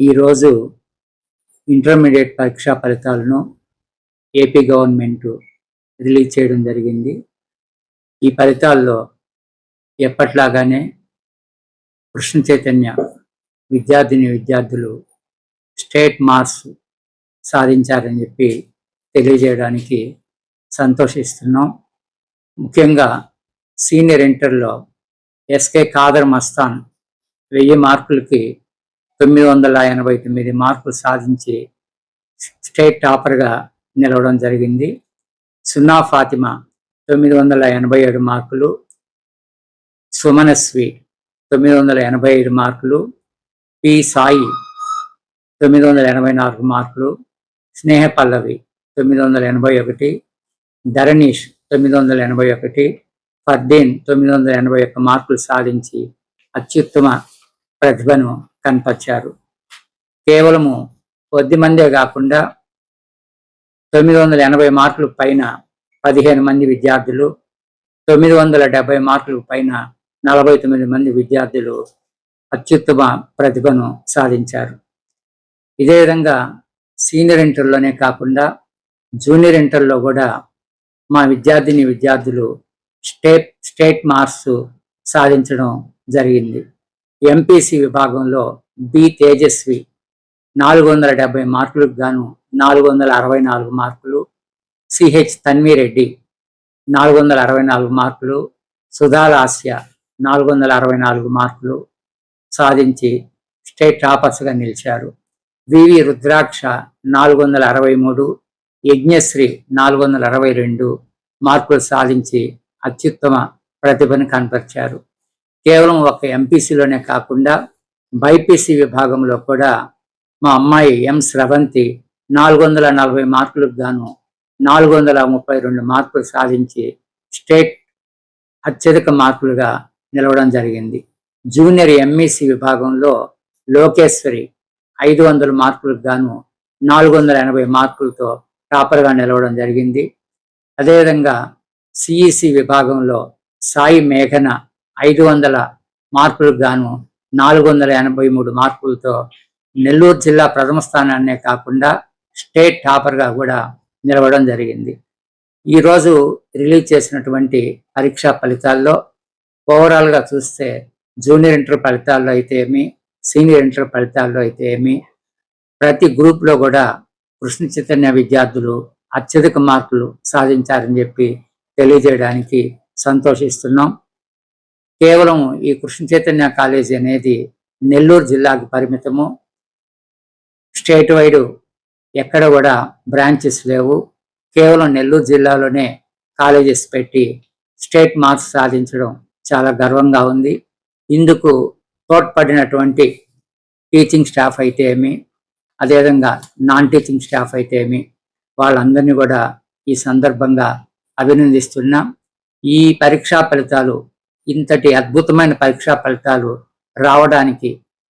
ఈరోజు ఇంటర్మీడియట్ పరీక్షా ఫలితాలను ఏపీ గవర్నమెంట్ రిలీజ్ చేయడం జరిగింది. ఈ ఫలితాల్లో ఎప్పట్లాగానే కృష్ణ చైతన్య విద్యార్థిని విద్యార్థులు స్టేట్ మార్క్స్ సాధించారని చెప్పి తెలియజేయడానికి సంతోషిస్తున్నాం. ముఖ్యంగా సీనియర్ ఇంటర్లో ఎస్కే ఖాదర్ మస్తాన్ వెయ్యి మార్కులకి తొమ్మిది వందల ఎనభై తొమ్మిది మార్కులు సాధించి స్టేట్ టాపర్గా నిలవడం జరిగింది. సున్నా ఫాతిమా తొమ్మిది వందల ఎనభై ఏడు మార్కులు సుమనస్వి తొమ్మిది వందల ఎనభై ఐదు మార్కులు పి సాయి తొమ్మిది వందల ఎనభై నాలుగు మార్కులు స్నేహ పల్లవి తొమ్మిది వందల ఎనభై ఒకటి ధరణీష్ తొమ్మిది వందల ఎనభై ఒకటి ఫర్దీన్ తొమ్మిది వందల ఎనభై ఒక్క మార్కులు సాధించి అత్యుత్తమ ప్రతిభను కనపరిచారు కేవలము కొద్ది మందే కాకుండా తొమ్మిది వందల ఎనభై మార్కులు పైన పదిహేను మంది విద్యార్థులు తొమ్మిది వందల డెబ్బై మార్కులు పైన నలభై తొమ్మిది మంది విద్యార్థులు అత్యుత్తమ ప్రతిభను సాధించారు. ఇదే విధంగా సీనియర్ ఇంటర్లోనే కాకుండా జూనియర్ ఇంటర్లో కూడా మా విద్యార్థిని విద్యార్థులు స్టేట్ స్టేట్ మార్క్స్ సాధించడం జరిగింది. ఎంపీసీ విభాగంలో బి తేజస్వి నాలుగు వందల డెబ్బై మార్కులకు గాను నాలుగు వందల అరవై నాలుగు మార్కులు సిహెచ్ తన్మిరెడ్డి నాలుగు వందల అరవై నాలుగు మార్కులు సుధాలాస్య నాలుగు వందల అరవై నాలుగు మార్కులు సాధించి స్టేట్ టాపర్స్గా నిలిచారు. వివి రుద్రాక్ష నాలుగు వందల అరవై మూడు యజ్ఞశ్రీ నాలుగు వందల అరవై రెండు మార్కులు సాధించి అత్యుత్తమ ప్రతిభను కనపరిచారు. కేవలం ఒక ఎంపీసీలోనే కాకుండా బైపీసీ విభాగంలో కూడా మా అమ్మాయి ఎం స్రవంతి నాలుగు వందల నలభై మార్కులకు గాను నాలుగు వందల ముప్పై రెండు మార్కులు సాధించి స్టేట్ అత్యధిక మార్కులుగా నిలవడం జరిగింది. జూనియర్ ఎంఈసి విభాగంలో లోకేశ్వరి ఐదు వందల మార్కులకు గాను నాలుగు వందల ఎనభై మార్కులతో టాపర్గా నిలవడం జరిగింది. అదేవిధంగా సిఈసి విభాగంలో సాయి మేఘన ఐదు వందల మార్కులకు గాను నాలుగు వందల ఎనభై మూడు మార్కులతో నెల్లూరు జిల్లా ప్రథమ స్థానాన్నే కాకుండా స్టేట్ టాపర్గా కూడా నిలవడం జరిగింది. ఈరోజు రిలీజ్ చేసినటువంటి పరీక్షా ఫలితాల్లో ఓవరాల్గా చూస్తే జూనియర్ ఇంటర్ ఫలితాల్లో అయితే ఏమి సీనియర్ ఇంటర్ ఫలితాల్లో అయితే ఏమి ప్రతి గ్రూప్లో కూడా కృష్ణ చైతన్య విద్యార్థులు అత్యధిక మార్కులు సాధించారని చెప్పి తెలియజేయడానికి సంతోషిస్తున్నాం. కేవలం ఈ కృష్ణ చైతన్య కాలేజీ అనేది నెల్లూరు జిల్లాకు పరిమితము. స్టేట్ వైడ్ ఎక్కడ కూడా బ్రాంచెస్ లేవు. కేవలం నెల్లూరు జిల్లాలోనే కాలేజెస్ పెట్టి స్టేట్ మార్క్స్ సాధించడం చాలా గర్వంగా ఉంది. ఇందుకు తోడ్పడినటువంటి టీచింగ్ స్టాఫ్ అయితే ఏమి? అదేవిధంగా నాన్ టీచింగ్ స్టాఫ్ అయితే ఏమి? వాళ్ళందరినీ కూడా ఈ సందర్భంగా అభినందిస్తున్నాం. ఈ పరీక్షా ఫలితాలు ఇంతటి అద్భుతమైన పరీక్షా ఫలితాలు రావడానికి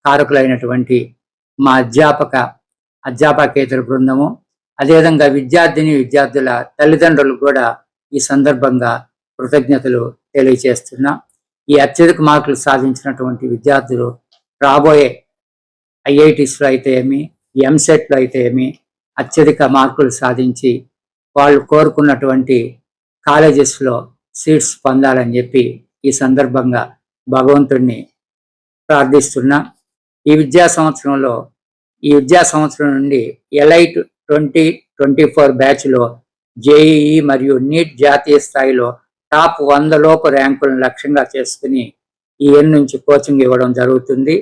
కారకులైనటువంటి మా అధ్యాపక అధ్యాపకేతర బృందము అదేవిధంగా విద్యార్థిని విద్యార్థుల తల్లిదండ్రులు కూడా ఈ సందర్భంగా కృతజ్ఞతలు తెలియజేస్తున్నా ఈ అత్యధిక మార్కులు సాధించినటువంటి విద్యార్థులు రాబోయే ఐఐటిస్లో అయితే ఏమి ఎంసెట్లో అయితే ఏమి అత్యధిక మార్కులు సాధించి వాళ్ళు కోరుకున్నటువంటి కాలేజెస్లో సీట్స్ పొందాలని చెప్పి ఈ సందర్భంగా భగవంతుడిని ప్రార్థిస్తున్నా. ఈ విద్యా సంవత్సరంలో ఈ విద్యా సంవత్సరం నుండి ఎలైట్ ట్వంటీ ట్వంటీ ఫోర్ బ్యాచ్లో జేఈఈ మరియు నీట్ జాతీయ స్థాయిలో టాప్ వంద లోపు ర్యాంకులను లక్ష్యంగా చేసుకుని ఈ ఎన్ నుంచి కోచింగ్ ఇవ్వడం జరుగుతుంది.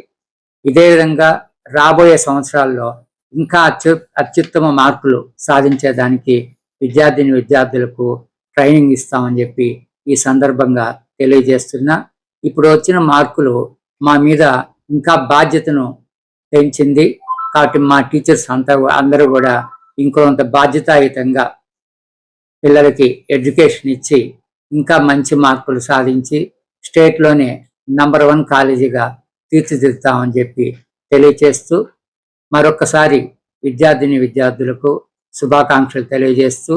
ఇదే విధంగా రాబోయే సంవత్సరాల్లో ఇంకా అత్యు అత్యుత్తమ మార్కులు సాధించేదానికి విద్యార్థిని విద్యార్థులకు ట్రైనింగ్ ఇస్తామని చెప్పి ఈ సందర్భంగా తెలియజేస్తున్నా. ఇప్పుడు వచ్చిన మార్కులు మా మీద ఇంకా బాధ్యతను పెంచింది. కాబట్టి మా టీచర్స్ అంతా అందరూ కూడా ఇంకొంత బాధ్యతాయుతంగా పిల్లలకి ఎడ్యుకేషన్ ఇచ్చి ఇంకా మంచి మార్కులు సాధించి స్టేట్లోనే నంబర్ వన్ కాలేజీగా తీర్చిదిద్దుతామని చెప్పి తెలియచేస్తూ మరొకసారి విద్యార్థిని విద్యార్థులకు శుభాకాంక్షలు తెలియజేస్తూ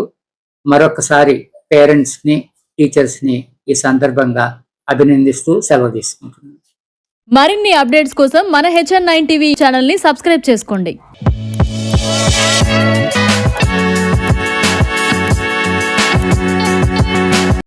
మరొకసారి పేరెంట్స్ని టీచర్స్ని ఈ సందర్భంగా అభినందిస్తూ సెలవు తీసుకుంటున్నాను. మరిన్ని అప్డేట్స్ కోసం మన హెచ్ఎన్ నైన్ టీవీ ఛానల్ని సబ్స్క్రైబ్ చేసుకోండి.